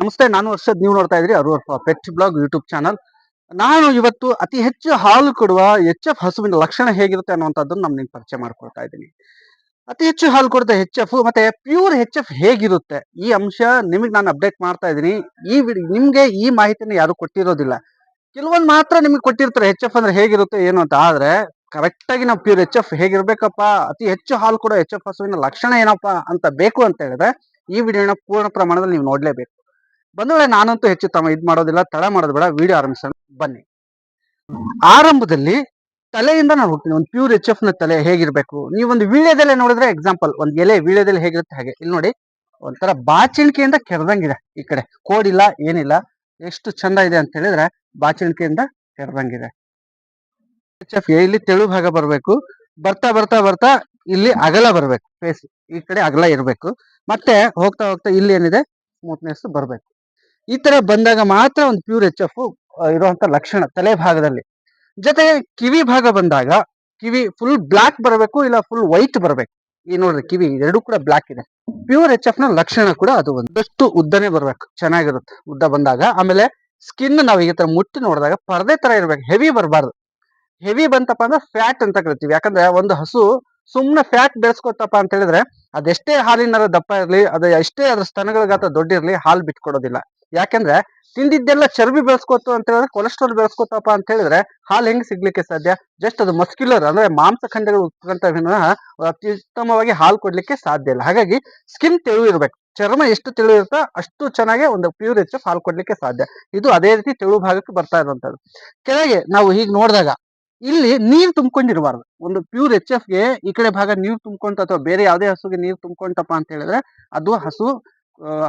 ನಮಸ್ತೆ, ನಾನು ವರ್ಷದ ನೀವು ನೋಡ್ತಾ ಇದ್ರಿ Arur pet blog YouTube channel. ನಾನು ಇವತ್ತು ಅತಿ ಹೆಚ್ಚು ಹಾಲು ಕೊಡುವ ಎಚ್ ಎಫ್ ಹಸುವಿನ ಲಕ್ಷಣ ಹೇಗಿರುತ್ತೆ ಅನ್ನುವಂಥದ್ದನ್ನು ನಮ್ ನಿಮ್ಗೆ ಪರಿಚಯ ಮಾಡ್ಕೊಳ್ತಾ ಇದ್ದೀನಿ. ಅತಿ ಹೆಚ್ಚು ಹಾಲು ಕೊಡುತ್ತೆ ಹೆಚ್ ಎಫ್, ಮತ್ತೆ ಪ್ಯೂರ್ ಎಚ್ ಎಫ್ ಹೇಗಿರುತ್ತೆ? ಈ ಅಂಶ ನಿಮಗೆ ನಾನು ಅಪ್ಡೇಟ್ ಮಾಡ್ತಾ ಇದ್ದೀನಿ. ಈ ನಿಮಗೆ ಈ ಮಾಹಿತಿನ ಯಾರು ಕೊಟ್ಟಿರೋದಿಲ್ಲ. ಕೆಲವೊಂದು ಮಾತ್ರ ನಿಮಗೆ ಕೊಟ್ಟಿರ್ತಾರೆ ಎಚ್ ಎಫ್ ಅಂದ್ರೆ ಹೇಗಿರುತ್ತೆ, ಏನು ಅಂತ. ಆದ್ರೆ ಕರೆಕ್ಟಾಗಿ ನಾವು ಪ್ಯೂರ್ ಎಚ್ ಎಫ್ ಹೇಗಿರ್ಬೇಕಪ್ಪ? ಅತಿ ಹೆಚ್ಚು ಹಾಲು ಕೊಡೋ ಎಚ್ ಎಫ್ ಹಸುವಿನ ಲಕ್ಷಣ ಏನಪ್ಪಾ ಅಂತ ಬೇಕು ಅಂತ ಹೇಳಿದ್ರೆ ಈ ವಿಡಿಯೋನ ಪೂರ್ಣ ಪ್ರಮಾಣದಲ್ಲಿ ನೀವು ನೋಡ್ಲೇಬೇಕು. ಬಂದ್ರೆ ನಾನಂತೂ ಹೆಚ್ಚು ತಮ್ಮ ಇದ್ ಮಾಡೋದಿಲ್ಲ, ತಡ ಮಾಡೋದು ಬೇಡ ವಿಡಿಯೋ ಆರಂಭಿಸೋಣ, ಬನ್ನಿ. ಆರಂಭದಲ್ಲಿ ತಲೆಯಿಂದ ನಾನು ಹೋಗ್ತೀನಿ, ಒಂದು ಪ್ಯೂರ್ ಎಚ್ ಎಫ್ನ ತಲೆ ಹೇಗಿರ್ಬೇಕು? ನೀವು ಒಂದು ವೀಳ್ಯದೆಲೆ ನೋಡಿದ್ರೆ ಎಕ್ಸಾಂಪಲ್ ಒಂದು ಎಲೆ ವೀಳ್ಯದೆಲೆ ಹೇಗಿರುತ್ತೆ ಹಾಗೆ. ಇಲ್ಲಿ ನೋಡಿ, ಒಂಥರ ಬಾಚಿಣಿಕೆಯಿಂದ ಕೆರೆದಂಗಿದೆ ಈ ಕಡೆ. ಕೋಡಿಲ್ಲ ಏನಿಲ್ಲ, ಎಷ್ಟು ಚಂದ ಇದೆ ಅಂತ ಹೇಳಿದ್ರೆ ಬಾಚಿಣಿಕೆಯಿಂದ ಕೆರೆದಂಗಿದೆ ಎಚ್ ಎಫ್ ಇಲ್ಲಿ ತೆಳು ಭಾಗ ಬರಬೇಕು, ಬರ್ತಾ ಬರ್ತಾ ಬರ್ತಾ ಇಲ್ಲಿ ಅಗಲ ಬರ್ಬೇಕು ಫೇಸ್ ಈ ಕಡೆ ಅಗಲ ಇರಬೇಕು. ಮತ್ತೆ ಹೋಗ್ತಾ ಹೋಗ್ತಾ ಇಲ್ಲಿ ಏನಿದೆ ಸ್ಮೂತ್ನೆಸ್ ಬರಬೇಕು. ಈ ತರ ಬಂದಾಗ ಮಾತ್ರ ಒಂದು ಪ್ಯೂರ್ ಎಚ್ ಎಫ್ ಇರುವಂತ ಲಕ್ಷಣ ತಲೆ ಭಾಗದಲ್ಲಿ ಜೊತೆಗೆ ಕಿವಿ ಭಾಗ ಬಂದಾಗ, ಕಿವಿ ಫುಲ್ ಬ್ಲಾಕ್ ಬರಬೇಕು ಇಲ್ಲ ಫುಲ್ ವೈಟ್ ಬರಬೇಕು. ಈ ನೋಡ್ರಿ ಕಿವಿ ಎರಡು ಕೂಡ ಬ್ಲಾಕ್ ಇದೆ. ಪ್ಯೂರ್ ಎಚ್ ಎಫ್ನ ಲಕ್ಷಣ ಕೂಡ ಅದು ಒಂದಷ್ಟು ಉದ್ದನೆ ಬರ್ಬೇಕು, ಚೆನ್ನಾಗಿರುತ್ತೆ. ಉದ್ದ ಬಂದಾಗ, ಆಮೇಲೆ ಸ್ಕಿನ್ ನಾವು ಈ ತರ ಮುಟ್ಟಿ ನೋಡಿದಾಗ ಪರದೆ ತರ ಇರ್ಬೇಕು ಹೆವಿ ಬರಬಾರ್ದು. ಹೆವಿ ಬಂತಪ್ಪ ಅಂದ್ರೆ ಫ್ಯಾಟ್ ಅಂತ ಕರಿತೀವಿ. ಯಾಕಂದ್ರೆ ಒಂದು ಹಸು ಸುಮ್ಮನೆ ಫ್ಯಾಟ್ ಬೆಳೆಸ್ಕೊತಪ್ಪ ಅಂತ ಹೇಳಿದ್ರೆ ಅದೆಷ್ಟೇ ಹಾಲಿನ ದಪ್ಪ ಇರಲಿ, ಅದು ಎಷ್ಟೇ ಅದ್ರ ಸ್ತನಗಳ ಗಾತ್ರ ದೊಡ್ಡ ಇರಲಿ ಹಾಲು ಬಿಟ್ಕೊಡೋದಿಲ್ಲ. ಯಾಕಂದ್ರೆ ತಿಂದಿದ್ದೆಲ್ಲ ಚರ್ಬಿ ಬೆಳೆಸ್ಕೊತು ಅಂತ ಹೇಳಿದ್ರೆ ಕೊಲೆಸ್ಟ್ರಾಲ್ ಬೆಳೆಸ್ಕೊತಪ್ಪ ಅಂತ ಹೇಳಿದ್ರೆ ಹಾಲು ಹೆಂಗ್ ಸಿಗ್ಲಿಕ್ಕೆ ಸಾಧ್ಯ? ಜಸ್ಟ್ ಅದು ಮಸ್ಕ್ಯುಲರ್ ಅಂದ್ರೆ ಮಾಂಸಖಂಡಗಳು ಉತ್ಕಂತ ವಿನಃ ಅತ್ಯುತ್ತಮವಾಗಿ ಹಾಲು ಕೊಡ್ಲಿಕ್ಕೆ ಸಾಧ್ಯ ಇಲ್ಲ. ಹಾಗಾಗಿ ಸ್ಕಿನ್ ತೆಳು ಇರ್ಬೇಕು. ಚರ್ಮ ಎಷ್ಟು ತೆಳು ಇರುತ್ತೋ ಅಷ್ಟು ಚೆನ್ನಾಗಿ ಒಂದು ಪ್ಯೂರ್ ಎಚ್ ಹಾಲು ಕೊಡ್ಲಿಕ್ಕೆ ಸಾಧ್ಯ. ಇದು ಅದೇ ರೀತಿ ತೆಳು ಭಾಗಕ್ಕೆ ಬರ್ತಾ ಇರುವಂತದ್ದು ಕೆಳಗೆ ನಾವು ಹೀಗೆ ನೋಡಿದಾಗ ಇಲ್ಲಿ ನೀರು ತುಂಬಿಕೊಂಡಿರಬಾರ್ದು. ಒಂದು ಪ್ಯೂರ್ ಎಚ್ ಎಫ್ಗೆ ಈ ಕಡೆ ಭಾಗ ನೀರು ತುಂಬ್ಕೊಂತ ಅಥವಾ ಬೇರೆ ಯಾವುದೇ ಹಸುಗೆ ನೀರು ತುಂಬ್ಕೊಂತಪ್ಪ ಅಂತ ಹೇಳಿದ್ರೆ ಅದು ಹಸು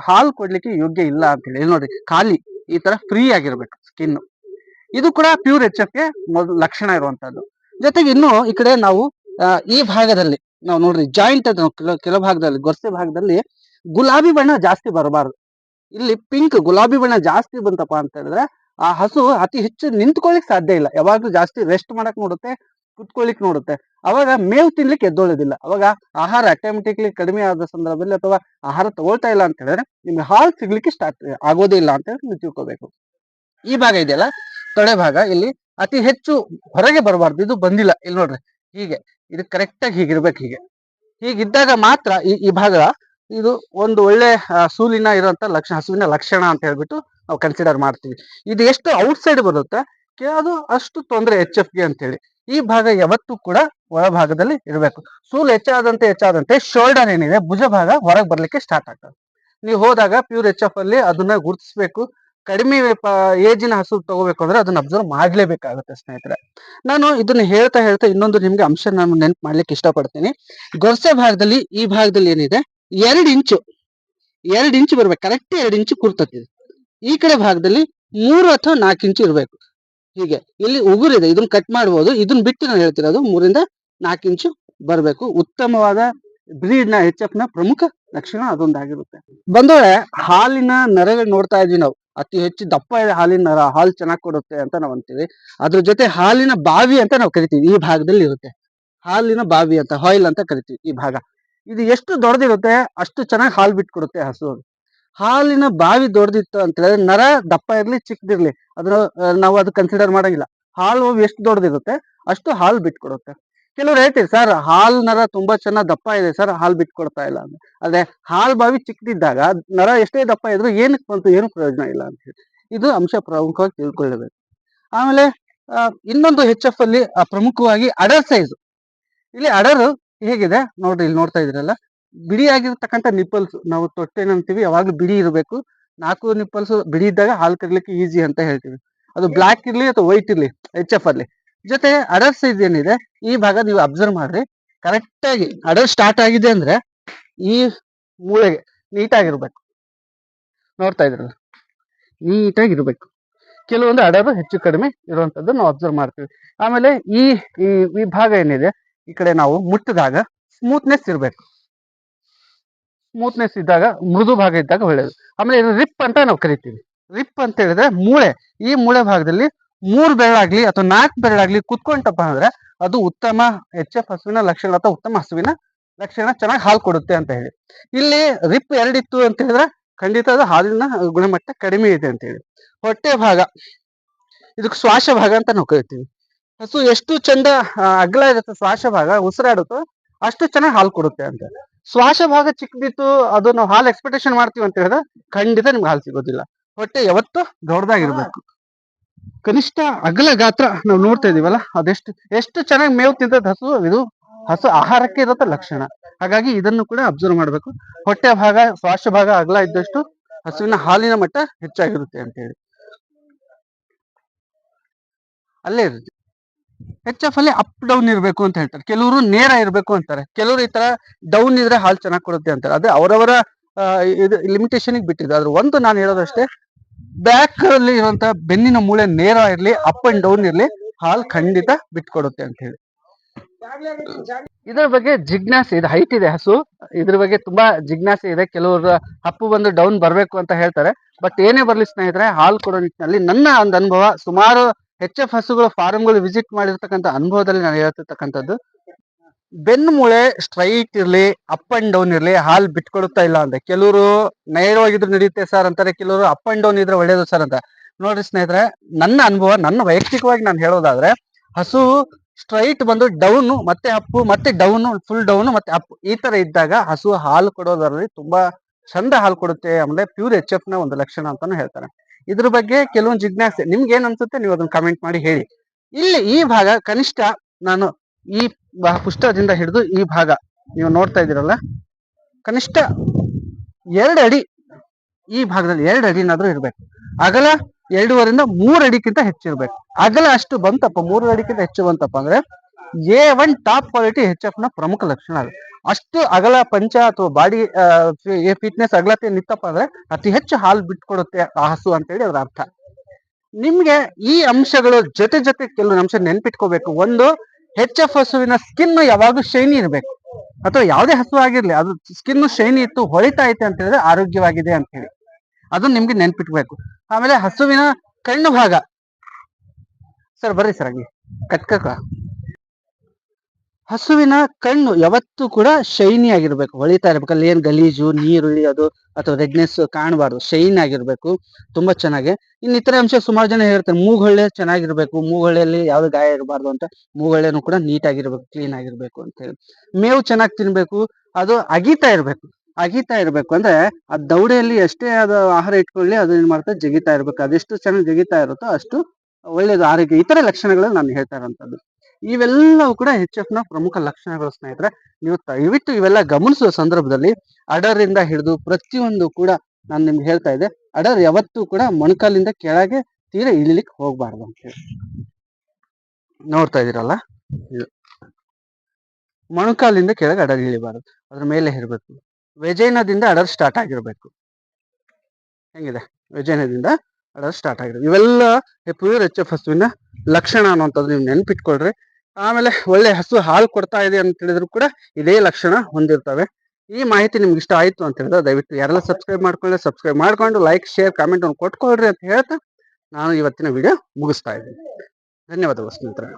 ಹಾಲು ಕೊಡ್ಲಿಕ್ಕೆ ಯೋಗ್ಯ ಇಲ್ಲ ಅಂತ ಹೇಳಿ ನೋಡ್ರಿ ಖಾಲಿ, ಈ ತರ ಫ್ರೀ ಆಗಿರ್ಬೇಕು ಸ್ಕಿನ್ ಇದು ಕೂಡ ಪ್ಯೂರ್ ಎಚ್ ಎಫ್ಗೆ ಲಕ್ಷಣ ಇರುವಂತದ್ದು ಜೊತೆಗೆ ಇನ್ನು ಈ ಕಡೆ ನಾವು ಈ ಭಾಗದಲ್ಲಿ, ನಾವು ನೋಡ್ರಿ ಜಾಯಿಂಟ್ ಕೆಲ ಭಾಗದಲ್ಲಿ, ಗೊರ್ಸೆ ಭಾಗದಲ್ಲಿ ಗುಲಾಬಿ ಬಣ್ಣ ಜಾಸ್ತಿ ಬರಬಾರ್ದು. ಇಲ್ಲಿ ಪಿಂಕ್ ಗುಲಾಬಿ ಬಣ್ಣ ಜಾಸ್ತಿ ಬಂತಪ್ಪ ಅಂತ ಹೇಳಿದ್ರೆ, ಆ ಹಸು ಅತಿ ಹೆಚ್ಚು ನಿಂತ್ಕೊಳ್ಳಿಕ್ ಸಾಧ್ಯ ಇಲ್ಲ. ಯಾವಾಗ್ಲೂ ಜಾಸ್ತಿ ರೆಸ್ಟ್ ಮಾಡಕ್ ನೋಡುತ್ತೆ, ಕುತ್ಕೊಳ್ಳಿಕ್ ನೋಡುತ್ತೆ. ಅವಾಗ ಮೇವು ತಿನ್ಲಿಕ್ಕೆ ಎದ್ದೊಳ್ಳೋದಿಲ್ಲ ಅವಾಗ ಆಹಾರ ಅಟೋಮೆಟಿಕ್ಲಿ ಕಡಿಮೆ ಆದ ಸಂದರ್ಭದಲ್ಲಿ ಅಥವಾ ಆಹಾರ ತಗೊಳ್ತಾ ಇಲ್ಲ ಅಂತ ಹೇಳಿದ್ರೆ ನಿಮ್ಗೆ ಹಾಲು ಸಿಗ್ಲಿಕ್ಕೆ ಸ್ಟಾರ್ಟ್ ಆಗೋದೇ ಇಲ್ಲ ಅಂತ ಹೇಳಿ ನೀವು ತಿಳ್ಕೊಬೇಕು. ಈ ಭಾಗ ಇದೆಯಲ್ಲ? ತೊಡೆ ಭಾಗ. ಇಲ್ಲಿ ಅತಿ ಹೆಚ್ಚು ಹೊರಗೆ ಬರಬಾರ್ದು. ಇದು ಬಂದಿಲ್ಲ. ಇಲ್ಲಿ ನೋಡ್ರಿ. ಹೀಗೆ. ಇದು ಕರೆಕ್ಟ್ ಆಗಿ ಹೀಗಿರ್ಬೇಕು ಹೀಗೆ. ಹೀಗಿದ್ದಾಗ ಮಾತ್ರ ಈ ಈ ಭಾಗ ಇದು ಒಂದು ಒಳ್ಳೆ ಸೂಲಿನ ಇರುವಂತ ಲಕ್ಷಣ ಹಸುವಿನ ಲಕ್ಷಣ ಅಂತ ಹೇಳ್ಬಿಟ್ಟು ನಾವು ಕನ್ಸಿಡರ್ ಮಾಡ್ತೀವಿ. ಇದು ಎಷ್ಟು ಔಟ್ ಸೈಡ್ ಬರುತ್ತೆ? ಅದು ಅಷ್ಟು ತೊಂದರೆ ಎಚ್ ಎಫ್ಗೆ ಅಂತ ಹೇಳಿ. ಈ ಭಾಗ ಯಾವತ್ತೂ ಕೂಡ ಒಳಭಾಗದಲ್ಲಿ ಇರಬೇಕು. ಸೂಲ್ ಹೆಚ್ಚಾದಂತೆ ಹೆಚ್ಚಾದಂತೆ ಶೋಲ್ಡರ್ ಏನಿದೆ, ಭುಜ ಭಾಗ ಹೊರಗೆ ಬರ್ಲಿಕ್ಕೆ ಸ್ಟಾರ್ಟ್ ಆಗ್ತದೆ. ನೀವು ಹೋದಾಗ ಪ್ಯೂರ್ ಎಚ್ ಎಫ್ ಅಲ್ಲಿ ಅದನ್ನ ಗುರುತಿಸಬೇಕು. ಕಡಿಮೆ ಏಜಿನ ಹಸು ತಗೋಬೇಕು ಅಂದ್ರೆ ಅದನ್ನ ಅಬ್ಸರ್ವ್ ಮಾಡ್ಲೇಬೇಕಾಗುತ್ತೆ ಸ್ನೇಹಿತರೆ. ನಾನು ಇದನ್ನ ಹೇಳ್ತಾ ಹೇಳ್ತಾ ಇನ್ನೊಂದು ನಿಮ್ಗೆ ಅಂಶ ನಾನು ನೆನ್ಪು ಮಾಡ್ಲಿಕ್ಕೆ ಇಷ್ಟಪಡ್ತೀನಿ. ಗೊರಸೆ ಭಾಗದಲ್ಲಿ ಈ ಭಾಗದಲ್ಲಿ ಏನಿದೆ, ಎರಡು ಇಂಚು ಎರಡು ಇಂಚು ಬರ್ಬೇಕು. ಕರೆಕ್ಟ್ ಎರಡು ಇಂಚು ಕುರ್ತತಿ ಈ ಕಡೆ ಭಾಗದಲ್ಲಿ ಮೂರು ಅಥವಾ ನಾಲ್ಕು ಇಂಚು ಇರಬೇಕು. ಹೀಗೆ. ಇಲ್ಲಿ ಉಗುರಿದೆ ಇದನ್ನ ಕಟ್ ಮಾಡ್ಬೋದು. ಇದನ್ನ ಬಿಟ್ಟು ನಾನು ಹೇಳ್ತಿರೋದು ಮೂರಿಂದ ನಾಲ್ಕು ಇಂಚು ಬರಬೇಕು. ಉತ್ತಮವಾದ ಬ್ರೀಡ್ನ ಎಚ್ ಎಫ್ನ ಪ್ರಮುಖ ಲಕ್ಷಣ ಅದೊಂದಾಗಿರುತ್ತೆ. ಬಂದೋಳೆ ಹಾಲಿನ ನರಗಳು ನೋಡ್ತಾ ಇದ್ವಿ ನಾವು. ಅತಿ ಹೆಚ್ಚು ದಪ್ಪ ಇದೆ ಹಾಲಿನ ನರ, ಹಾಲು ಚೆನ್ನಾಗಿ ಕೊಡುತ್ತೆ ಅಂತ ನಾವು ಅಂತೀವಿ. ಅದ್ರ ಜೊತೆ ಹಾಲಿನ ಬಾವಿ ಅಂತ ನಾವು ಕರಿತೀವಿ. ಈ ಭಾಗದಲ್ಲಿ ಇರುತ್ತೆ. ಹಾಲಿನ ಬಾವಿ ಅಂತ ಹಾಯಿಲ್ ಅಂತ ಕರಿತೀವಿ ಈ ಭಾಗ. ಇದು ಎಷ್ಟು ದೊಡ್ಡದಿರುತ್ತೆ, ಅಷ್ಟು ಚೆನ್ನಾಗಿ ಹಾಲು ಬಿಟ್ಕೊಡುತ್ತೆ ಹಸು ಹಾಲಿನ ಬಾವಿ ದೊಡ್ಡದಿತ್ತು ಅಂತ ಹೇಳಿದ್ರೆ ನರ ದಪ್ಪ ಇರಲಿ ಚಿಕ್ಕದಿರ್ಲಿ ಅದನ್ನ ನಾವು ಅದು ಕನ್ಸಿಡರ್ ಮಾಡಂಗಿಲ್ಲ. ಹಾಲು ಎಷ್ಟು ದೊಡ್ಡದಿರುತ್ತೆ ಅಷ್ಟು ಹಾಲು ಬಿಟ್ಕೊಡುತ್ತೆ. ಕೆಲವ್ರು ಹೇಳ್ತೀರಿ, ಸರ್, ಹಾಲ್ ನರ ತುಂಬಾ ಚೆನ್ನಾಗಿ ದಪ್ಪ ಇದೆ, ಸರ್, ಹಾಲು ಬಿಟ್ಕೊಡ್ತಾ ಇಲ್ಲ ಅಂತ. ಅದೇ ಹಾಲ್ ಬಾವಿ ಚಿಕ್ಕದಿದ್ದಾಗ ನರ ಎಷ್ಟೇ ದಪ್ಪ ಇದ್ರು ಏನಕ್ಕೆ ಬಂತು, ಏನು ಪ್ರಯೋಜನ ಇಲ್ಲ ಅಂತ ಹೇಳಿ. ಇದು ಅಂಶ ಪ್ರಮುಖವಾಗಿ ತಿಳ್ಕೊಳ್ಳಬೇಕು. ಆಮೇಲೆ ಇನ್ನೊಂದು ಹೆಚ್ ಎಫ್ ಅಲ್ಲಿ ಪ್ರಮುಖವಾಗಿ ಅಡರ್ ಸೈಜ್. ಇಲ್ಲಿ ಅಡರ್ ಹೇಗಿದೆ? ನೋಡ್ರಿ, ಇಲ್ಲಿ ನೋಡ್ತಾ ಇದ್ರಲ್ಲ. ಬಿಡಿ ಆಗಿರ್ತಕ್ಕಂಥ ನಿಪ್ಪಲ್ಸ್ ನಾವು ತೊಟ್ಟೆನಂತೀವಿ ಯಾವಾಗ್ಲೂ ಬಿಡಿ ಇರಬೇಕು. ನಾಲ್ಕು ನಿಪ್ಪಲ್ಸ್ ಬಿಡಿ ಇದ್ದಾಗ ಹಾಲು ಕರಿಲಿಕ್ಕೆ ಈಸಿ ಅಂತ ಹೇಳ್ತೀವಿ. ಅದು ಬ್ಲಾಕ್ ಇರ್ಲಿ ಅಥವಾ ವೈಟ್ ಇರ್ಲಿ ಎಚ್ ಎಫ್ ಅಲ್ಲಿ. ಜೊತೆ ಅಡರ್ ಸೈಜ್ ಏನಿದೆ, ಈ ಭಾಗ ನೀವು ಅಬ್ಸರ್ವ್ ಮಾಡ್ರಿ. ಕರೆಕ್ಟ್ ಆಗಿ ಅಡರ್ ಸ್ಟಾರ್ಟ್ ಆಗಿದೆ ಅಂದ್ರೆ ಈ ಮೂಳೆಗೆ ನೀಟಾಗಿರ್ಬೇಕು. ನೋಡ್ತಾ ಇದ್ರಲ್ಲ? ನೀಟಾಗಿ ಇರ್ಬೇಕು ಕೆಲವೊಂದು ಅಡರು ಹೆಚ್ಚು ಕಡಿಮೆ ಇರುವಂತದ್ದು ನಾವು ಅಬ್ಸರ್ವ್ ಮಾಡ್ತೀವಿ. ಆಮೇಲೆ ಈ ಈ ಭಾಗ ಏನಿದೆ, ಈ ಕಡೆ ನಾವು ಮುಟ್ಟಿದಾಗ ಸ್ಮೂತ್ನೆಸ್ ಇರಬೇಕು. ಸ್ಮೂತ್ನೆಸ್ ಇದ್ದಾಗ, ಮೃದು ಭಾಗ ಇದ್ದಾಗ ಒಳ್ಳೇದು. ಆಮೇಲೆ ಇದು ರಿಪ್ ಅಂತ ನಾವು ಕರಿತೀವಿ. ರಿಪ್ ಅಂತ ಹೇಳಿದ್ರೆ ಮೂಳೆ. ಈ ಮೂಳೆ ಭಾಗದಲ್ಲಿ ಮೂರ್ ಬೆರಳಾಗ್ಲಿ ಅಥವಾ ನಾಲ್ಕು ಬೆರಳಾಗ್ಲಿ ಕುತ್ಕೊಂಡಪ್ಪ ಅಂದ್ರೆ ಅದು ಉತ್ತಮ ಎಚ್ ಎಫ್ ಹಸುವಿನ ಲಕ್ಷಣ ಅಥವಾ ಉತ್ತಮ ಹಸುವಿನ ಲಕ್ಷಣ ಚೆನ್ನಾಗಿ ಹಾಲು ಕೊಡುತ್ತೆ ಅಂತ ಹೇಳಿ. ಇಲ್ಲಿ ರಿಪ್ ಎರಡಿತ್ತು ಅಂತ ಹೇಳಿದ್ರೆ ಖಂಡಿತ ಅದು ಹಾಲಿನ ಗುಣಮಟ್ಟ ಕಡಿಮೆ ಇದೆ ಅಂತ ಹೇಳಿ. ಹೊಟ್ಟೆ ಭಾಗ. ಇದಕ್ಕೆ ಶ್ವಾಸ ಭಾಗ ಅಂತ ನಾವು ಕರಿತೀವಿ. ಹಸು ಎಷ್ಟು ಚಂದ ಅಗ್ಲ ಇರುತ್ತೆ ಶ್ವಾಸ ಭಾಗ, ಉಸಿರಾಡುತ್ತೋ ಅಷ್ಟು ಚೆನ್ನಾಗಿ ಹಾಲು ಕೊಡುತ್ತೆ ಅಂತ ಶ್ವಾಸ ಭಾಗ ಚಿಕ್ಕದಿತ್ತು, ಅದು ನಾವು ಹಾಲು ಎಕ್ಸ್ಪೆಕ್ಟೇಷನ್ ಮಾಡ್ತೀವಿ ಅಂತ ಹೇಳಿದ್ರೆ ಖಂಡಿತ ನಿಮ್ಗೆ ಹಾಲು ಸಿಗೋದಿಲ್ಲ. ಹೊಟ್ಟೆ ಯಾವತ್ತು ದೊಡ್ಡದಾಗಿರ್ಬೇಕು. ಕನಿಷ್ಠ ಅಗಲ ಗಾತ್ರ ನಾವು ನೋಡ್ತಾ ಇದೀವಲ್ಲ ಅದೆಷ್ಟು, ಎಷ್ಟು ಚೆನ್ನಾಗಿ ಮೇವು ತಿಂತದ ಹಸು ಇದು ಹಸು ಆಹಾರಕ್ಕೆ ಇರುತ್ತೆ ಲಕ್ಷಣ. ಹಾಗಾಗಿ ಇದನ್ನು ಕೂಡ ಅಬ್ಸರ್ವ್ ಮಾಡಬೇಕು. ಹೊಟ್ಟೆ ಭಾಗ, ಶ್ವಾಸ ಭಾಗ, ಅಗಲ ಇದ್ದಷ್ಟು ಹಸುವಿನ ಹಾಲಿನ ಮಟ್ಟ ಹೆಚ್ಚಾಗಿರುತ್ತೆ ಅಂತ ಹೇಳಿ. ಅಲ್ಲೇ ಇರುತ್ತೆ. ಹೆಚ್ ಎಫ್ ಅಲ್ಲಿ ಅಪ್ ಡೌನ್ ಇರಬೇಕು ಅಂತ ಹೇಳ್ತಾರೆ. ಕೆಲವರು ನೇರ ಇರಬೇಕು ಅಂತಾರೆ. ಕೆಲವರು ಈ ತರ ಡೌನ್ ಇದ್ರೆ ಹಾಲು ಚೆನ್ನಾಗಿ ಕೊಡುತ್ತೆ ಅಂತಾರೆ. ಅದೇ ಅವರವರ ಇದು ಲಿಮಿಟೇಷನ್ ಬಿಟ್ಟಿದ್ದು. ಆದ್ರೆ ಒಂದು ನಾನು ಹೇಳೋದಷ್ಟೇ ಬ್ಯಾಕ್ ಅಲ್ಲಿ ಇರುವಂತಹ ಬೆನ್ನಿನ ಮೂಳೆ ನೇರ ಇರ್ಲಿ ಅಪ್ ಅಂಡ್ ಡೌನ್ ಇರ್ಲಿ, ಹಾಲು ಖಂಡಿತ ಬಿಟ್ಕೊಡುತ್ತೆ ಅಂತ ಹೇಳಿ. ಇದ್ರ ಬಗ್ಗೆ ಜಿಜ್ಞಾಸೆ, ಇದೆ ಹೈಟ್ ಇದೆ ಹಸು. ಇದ್ರ ಬಗ್ಗೆ ತುಂಬಾ ಜಿಜ್ಞಾಸೆ ಇದೆ. ಕೆಲವರು ಅಪ್ಪು ಬಂದು ಡೌನ್ ಬರ್ಬೇಕು ಅಂತ ಹೇಳ್ತಾರೆ. ಬಟ್ ಏನೇ ಬರ್ಲಿ ಸ್ನೇಹಿತರೆ, ಹಾಲು ಕೊಡೋ ನಿಟ್ಟಿನಲ್ಲಿ ನನ್ನ ಒಂದು ಅನುಭವ ಸುಮಾರು ಎಚ್ ಎಫ್ ಹಸುಗಳು ಫಾರ್ಮ್ಗಳು ವಿಸಿಟ್ ಮಾಡಿರ್ತಕ್ಕಂಥ ಅನುಭವದಲ್ಲಿ ನಾನು ಹೇಳ್ತಿರ್ತಕ್ಕಂಥದ್ದು. ಬೆನ್ನು ಮೂಳೆ ಸ್ಟ್ರೈಟ್ ಇರ್ಲಿ ಅಪ್ ಅಂಡ್ ಡೌನ್ ಇರ್ಲಿ, ಹಾಲ್ ಬಿಟ್ಕೊಡುತ್ತಾ ಇಲ್ಲ ಅಂತ. ಕೆಲವರು ನೇರವಾಗಿದ್ರು ನಡೆಯುತ್ತೆ ಸರ್ ಅಂತಾರೆ, ಕೆಲವರು ಅಪ್ ಅಂಡ್ ಡೌನ್ ಇದ್ರೆ ಒಳ್ಳೇದು ಸರ್ ಅಂತ. ನೋಡ್ರಿ ಸ್ನೇಹಿತರೆ, ನನ್ನ ಅನುಭವ, ನನ್ನ ವೈಯಕ್ತಿಕವಾಗಿ ನಾನು ಹೇಳೋದಾದ್ರೆ, ಹಸು ಸ್ಟ್ರೈಟ್ ಬಂದು ಡೌನ್ ಮತ್ತೆ ಅಪ್ಪು ಮತ್ತೆ ಡೌನ್ ಫುಲ್ ಡೌನ್ ಮತ್ತೆ ಅಪ್ ಈ ತರ ಇದ್ದಾಗ ಹಸು ಹಾಲು ಕೊಡೋದರಲ್ಲಿ ತುಂಬಾ ಚಂದ ಹಾಲು ಕೊಡುತ್ತೆ, ಆಮೇಲೆ ಪ್ಯೂರ್ ಎಚ್ ಎಫ್ನ ಒಂದು ಲಕ್ಷಣ ಅಂತಾನು ಹೇಳ್ತಾರೆ. ಇದ್ರ ಬಗ್ಗೆ ಕೆಲವೊಂದು ಜಿಜ್ಞಾಸೆ. ನಿಮ್ಗೆ ಏನ್ ಅನ್ಸುತ್ತೆ ನೀವು ಅದನ್ನ ಕಮೆಂಟ್ ಮಾಡಿ ಹೇಳಿ. ಇಲ್ಲಿ ಈ ಭಾಗ ಕನಿಷ್ಠ ನಾನು ಈ ಪುಸ್ತಕದಿಂದ ಹಿಡಿದು ಈ ಭಾಗ ನೀವು ನೋಡ್ತಾ ಇದ್ದೀರಲ್ಲ, ಕನಿಷ್ಠ ಎರಡು ಅಡಿ ಈ ಭಾಗದಲ್ಲಿ ಎರಡು ಅಡಿನಾದ್ರೂ ಇರ್ಬೇಕು. ಅಗಲ ಎರಡೂವರಿಂದ ಮೂರು ಅಡಿಕ್ಕಿಂತ ಹೆಚ್ಚಿರ್ಬೇಕು ಅಗಲ ಅಷ್ಟು ಬಂತಪ್ಪ, ಮೂರು ಅಡಿಕ್ಕಿಂತ ಹೆಚ್ಚು ಬಂತಪ್ಪ ಅಂದ್ರೆ A one top quality H ಎಫ್ನ ಪ್ರಮುಖ ಲಕ್ಷಣ ಅದು. ಅಷ್ಟು ಅಗಲ ಪಂಚ ಅಥವಾ ಬಾಡಿ ಫಿಟ್ನೆಸ್ ಅಗಲತೆ ನಿತ್ತಪ್ಪ ಅಂದ್ರೆ ಅತಿ ಹೆಚ್ಚು ಹಾಲು ಬಿಟ್ಕೊಡುತ್ತೆ ಆ ಹಸು ಅಂತೇಳಿ ಅದ್ರ ಅರ್ಥ. ನಿಮ್ಗೆ ಈ ಅಂಶಗಳು ಜೊತೆ ಜೊತೆ ಕೆಲವು ಅಂಶ ನೆನ್ಪಿಟ್ಕೋಬೇಕು. ಒಂದು ಹೆಚ್ ಎಫ್ ಹಸುವಿನ ಸ್ಕಿನ್ ಯಾವಾಗೂ ಶೈನಿ ಇರಬೇಕು. ಅಥವಾ ಯಾವುದೇ ಹಸು ಆಗಿರ್ಲಿ, ಅದು ಸ್ಕಿನ್ ಶೈನಿ ಇತ್ತು, ಹೊಳಿತಾ ಐತೆ ಅಂತ ಹೇಳಿದ್ರೆ ಆರೋಗ್ಯವಾಗಿದೆ ಅಂತ ಹೇಳಿ. ಅದನ್ನ ನಿಮ್ಗೆ ನೆನ್ಪಿಟ್ಬೇಕು ಆಮೇಲೆ ಹಸುವಿನ ಕಣ್ಣು ಭಾಗ. ಸರ್, ಬರ್ರಿ ಸರ್, ಹಂಗೆ. ಕಟ್ಕಕ ಹಸುವಿನ ಕಣ್ಣು ಯಾವತ್ತೂ ಕೂಡ ಶೈನಿ ಆಗಿರ್ಬೇಕು. ಹೊಳಿತಾ ಇರ್ಬೇಕು. ಅಲ್ಲಿ ಏನ್ ಗಲೀಜು, ನೀರು ಇಳಿಯೋದು ಅಥವಾ ರೆಡ್ನೆಸ್ ಕಾಣಬಾರ್ದು. ಶೈನ್ ಆಗಿರ್ಬೇಕು. ತುಂಬಾ ಚೆನ್ನಾಗಿ. ಇನ್ನು ಇತರ ಅಂಶ ಸುಮಾರು ಜನ ಹೇಳ್ತಾರೆ ಮೂಗೊಳ್ಳೆ ಚೆನ್ನಾಗಿರ್ಬೇಕು. ಮೂಗೊಳ್ಳೆಯಲ್ಲಿ ಯಾವ್ದು ಗಾಯ ಇರಬಾರ್ದು ಅಂತ. ಮೂಗೊಳ್ಳೆನೂ ಕೂಡ ನೀಟ್ ಆಗಿರ್ಬೇಕು ಕ್ಲೀನ್ ಆಗಿರ್ಬೇಕು ಅಂತ ಹೇಳಿ. ಮೇವು ಚೆನ್ನಾಗಿ ತಿನ್ಬೇಕು. ಅದು ಅಗಿತಾ ಇರ್ಬೇಕು. ಅಗಿತಾ ಇರ್ಬೇಕು ಅಂದ್ರೆ ಆ ದೌಡೆಯಲ್ಲಿ ಎಷ್ಟೇ ಅದು ಆಹಾರ ಇಟ್ಕೊಳ್ಳಿ, ಅದು ಏನ್ ಮಾಡ್ತಾ ಜಗಿತಾ ಇರ್ಬೇಕು. ಅದೆಷ್ಟು ಚೆನ್ನಾಗಿ ಜಗಿತಾ ಇರುತ್ತೋ ಅಷ್ಟು ಒಳ್ಳೇದು ಆರೋಗ್ಯ. ಇತರ ಲಕ್ಷಣಗಳು ನಾನು ಹೇಳ್ತಾ ಇರೋಂಥದ್ದು ಇವೆಲ್ಲವೂ ಕೂಡ ಎಚ್ ಎಫ್ನ ಪ್ರಮುಖ ಲಕ್ಷಣಗಳು ಸ್ನೇಹಿತರೆ. ನೀವು ದಯವಿಟ್ಟು ಇವೆಲ್ಲ ಗಮನಿಸುವ ಸಂದರ್ಭದಲ್ಲಿ ಅಡರಿಂದ ಹಿಡಿದು ಪ್ರತಿಯೊಂದು ಕೂಡ ನಾನು ನಿಮ್ಗೆ ಹೇಳ್ತಾ ಇದ್ದೆ. ಅಡರ್ ಯಾವತ್ತೂ ಕೂಡ ಮೊಣಕಾಲಿಂದ ಕೆಳಗೆ ತೀರ ಇಳಿಲಿಕ್ಕೆ ಹೋಗ್ಬಾರ್ದು ಅಂತ ಹೇಳಿ. ನೋಡ್ತಾ ಇದೀರಲ್ಲ ಇದು ಮೊಣಕಾಲಿಂದ ಕೆಳಗೆ ಅಡರ್ ಇಳಿಬಾರ್ದು. ಅದ್ರ ಮೇಲೆ ಇರಬೇಕು ವಿಜಯನದಿಂದ ಅಡರ್ ಸ್ಟಾರ್ಟ್ ಆಗಿರ್ಬೇಕು. ಹೆಂಗಿದೆ? ವೆಜೈನದಿಂದ ಅಡರ್ ಸ್ಟಾರ್ಟ್ ಆಗಿರ್ಬೇಕು. ಇವೆಲ್ಲ ಪ್ಯೂರ್ ಎಚ್ ಎಫ್ ಹಸುವಿನ ಲಕ್ಷಣ ಅನ್ನುವಂಥದ್ದು ನೀವು ನೆನ್ಪಿಟ್ಕೊಳ್ರಿ. ಆಮೇಲೆ ಒಳ್ಳೆ ಹಸು ಹಾಲು ಕೊಡ್ತಾ ಇದೆ ಅಂತ ಹೇಳಿದ್ರು ಕೂಡ ಇದೇ ಲಕ್ಷಣ ಹೊಂದಿರ್ತವೆ. ಈ ಮಾಹಿತಿ ನಿಮ್ಗೆ ಇಷ್ಟ ಆಯ್ತು ಅಂತ ಹೇಳಿದ್ರೆ ದಯವಿಟ್ಟು ಯಾರೆಲ್ಲ ಸಬ್ಸ್ಕ್ರೈಬ್ ಮಾಡ್ಕೊಂಡ್ರೆ ಸಬ್ಸ್ಕ್ರೈಬ್ ಮಾಡ್ಕೊಂಡು ಲೈಕ್ ಶೇರ್ ಕಾಮೆಂಟ್ ಒಂದು ಕೊಟ್ಕೊಳ್ರಿ ಅಂತ ಹೇಳ್ತಾ ನಾನು ಇವತ್ತಿನ ವಿಡಿಯೋ ಮುಗಿಸ್ತಾ ಇದ್ದೀನಿ. ಧನ್ಯವಾದಗಳು ಸ್ನೇಹಿತರೆ.